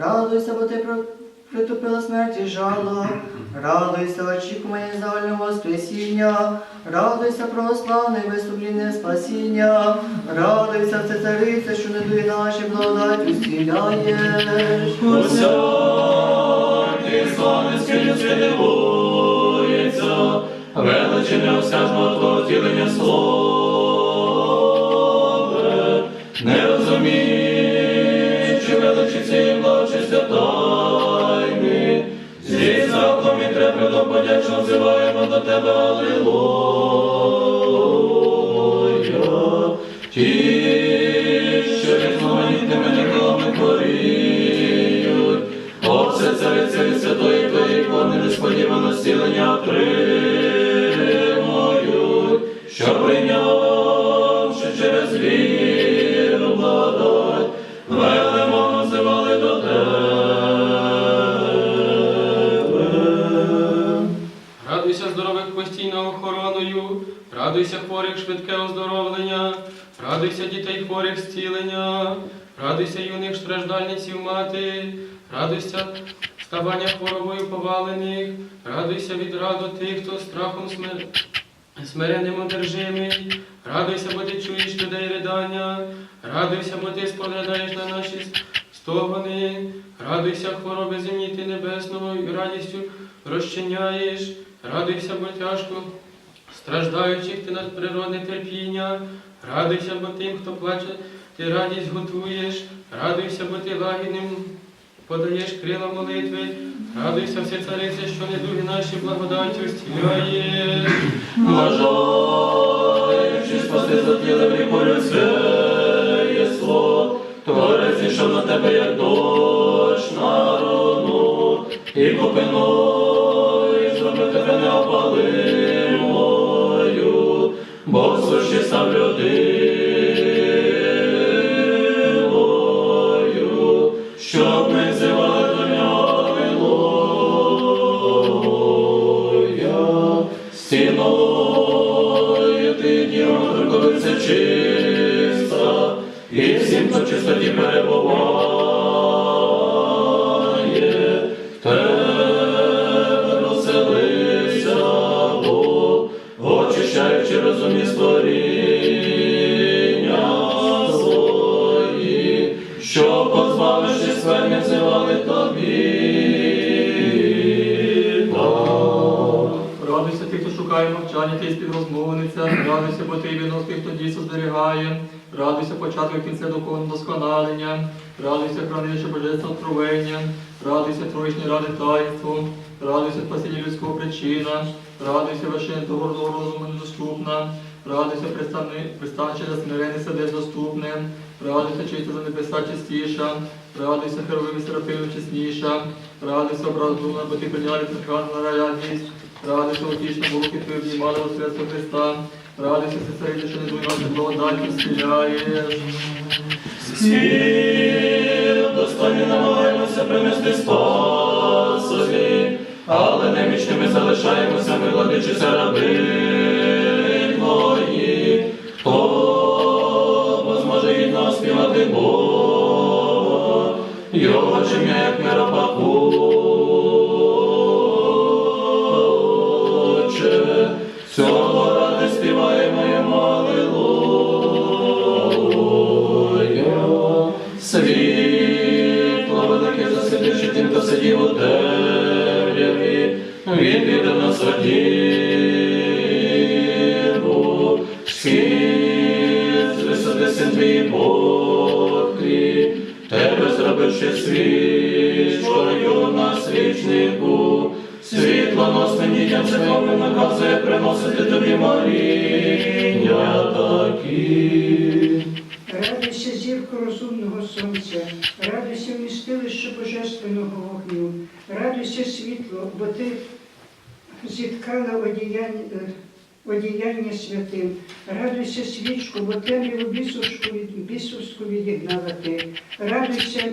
Радуйся, бо ти притупила смерті жало. Радуйся, очікування загального воскресіння. Радуйся, православний висловління спасіння. Радуйся, це цариця, що не дує наші благодаттю зціляєш. Усякий славницький людський дивується, величі неосяжного Твого втілення слави, не розуміючи і трепетом подячно взиваємо до Тебе, Аллилуйя. Ті, що різноманітними ніколи хворіють, о все царице від святої Твоєї ікони несподівано зцілення отримують, що прийнявши радуйся хворих швидке оздоровлення, радуйся дітей хворих зцілення, радуйся юних страждальниців мати, радуйся ставання хворобою повалених, радуйся від раду тих, хто страхом смер... смиренним одержимий, радуйся, бо ти чуєш людей ридання, радуйся, бо ти споглядаєш на наші стогони, радуйся хвороби земні ти небесного і радістю розчиняєш, радуйся, бо тяжко страждаючих ти надприродне терпіння, радуйся, бо тим, хто плаче, ти радість готуєш, радуйся, бо ти лагідним подаєш крила молитви, радуйся, все царице, що недуги наші благодаттю зціляєш. Бажаючи спасти за тілем гріху людське єство, Творець зійшов на тебе, як дощ на і купиною зробив тебе неопалимою, людиною, щоб ми зивали до ти торговиця чиста, і всім, по чистоті перебуває, Радуйся тих, хто шукає мовчання, ти співрозмовниця, радуйся, бо ти вінок тих, хто дійсно зберігає, радуйся початку і кінце духовного досконалення, радуйся хранилище божественного откровення, радуйся троїчні ради таїнству, радуйся спасіння людського причина, радуйся вершини того розуму недоступна, радуйся пристани- пристанче за смирене сердець доступне, радуйся чисто за небеса чистіша, радуйся херовими серафимів чесніша, радуйся образу, бо ти прийняли прекрасну радість, Радуйся утішному руки Твої обіймали Воскресу Христа, радуйся сестрі, що не дуй нас благодаттю зціляєш. Всі достойні намагаємося принести спасові, але немічними залишаємося, ми владичися раби Твої. Хто зможе гідно співати Бога, Його чим'я, як миропахуче, темряві, він віддав нас радіву. Схід з висоти син твій покрі, тебе зробивши свічкою на свічнику, світлоносним дітям святому наказує приносити тобі Марія такі. Зірко розумного сонця, радуйся вмістилище божественного вогню, радуйся світло, бо ти зіткала одіяння, е, одіяння святим, радуйся свічку, бо темряву бісовську відігнала ти, радуйся